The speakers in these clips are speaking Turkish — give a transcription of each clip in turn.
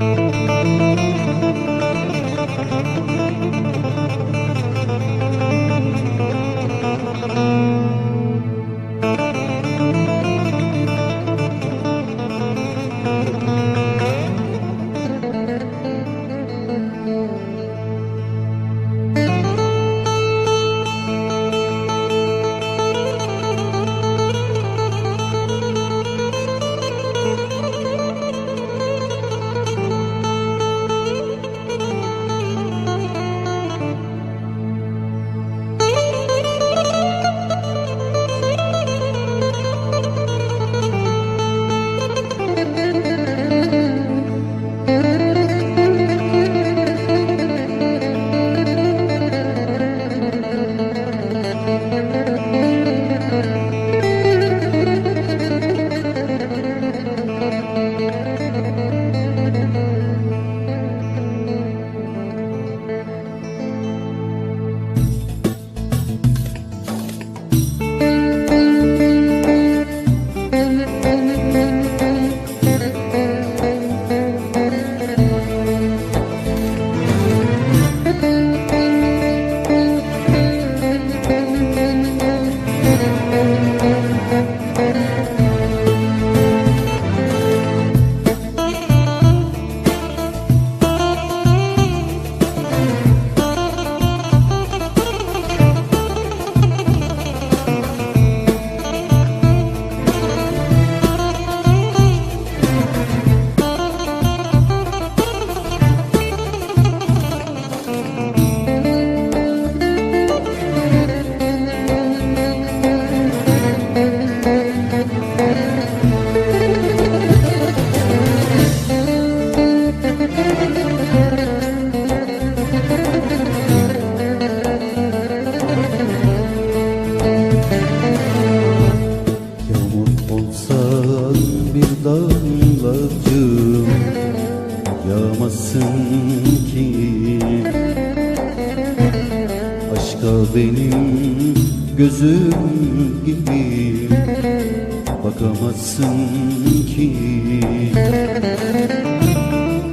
Música damlacığım Yağmasın ki. Aşka benim gözüm gibi Bakamazsın ki.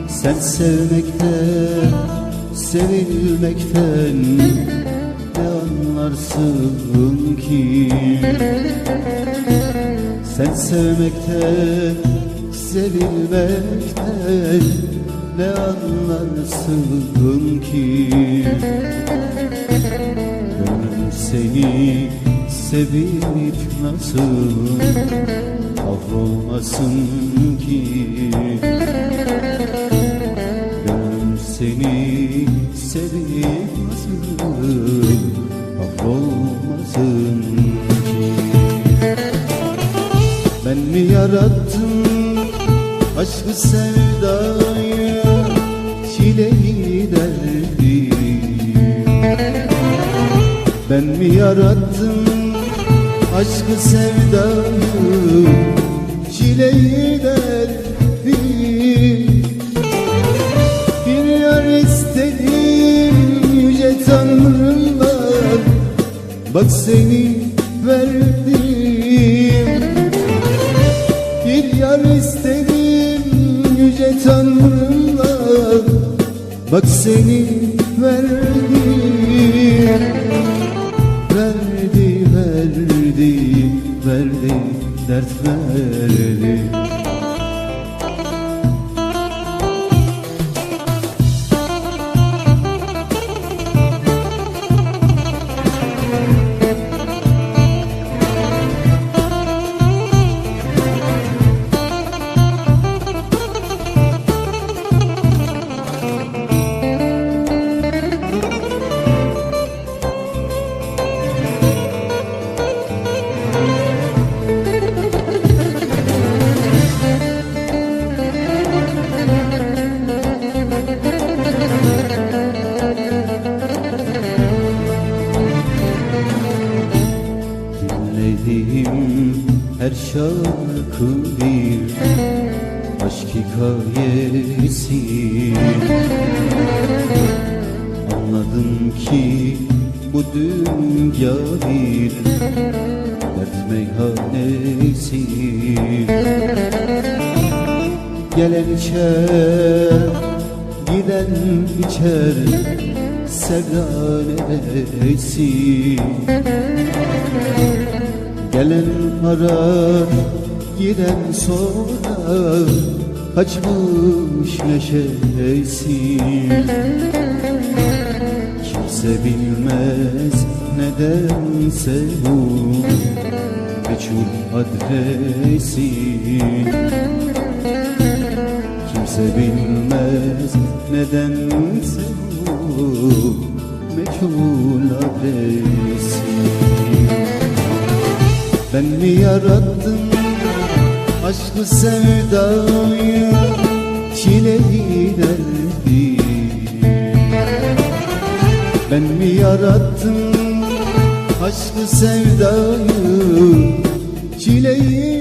Sen sevmekten, sevilmekten Ne anlarsın ki? Sen sevmekten, sevilmekten ne anlarsın ki? Gönlüm seni sevip nasıl kahrolmasın ki? Gönlüm seni sevip nasıl kahrolmasın ki? Ben mi yarattım aşkı sevdayı çileyi derdi? Ben mi yarattım aşkı sevdayı çileyi derdi? Bir yar istedim yüce tanrımdan Bak seni verdim yüce tanrımdan Bak seni verdim. Verdi, verdi, verdi, dert verdi Dinlediğim her şarkı bir aşk hikayesi. Anladım ki bu dünya bir dert meyhanesi. Gelen içer, giden içer Sevdan edesin Gelen arar, giden sonra Kaçmış neşesi Kimse bilmez nedense bu Meçhul adresi. Kimse bilmez nedense bu Meçhul adresi Ben mi yarattım aşkı sevdayı Çileyi derdi? Ben mi yarattım aşkı sevdayı Çileyi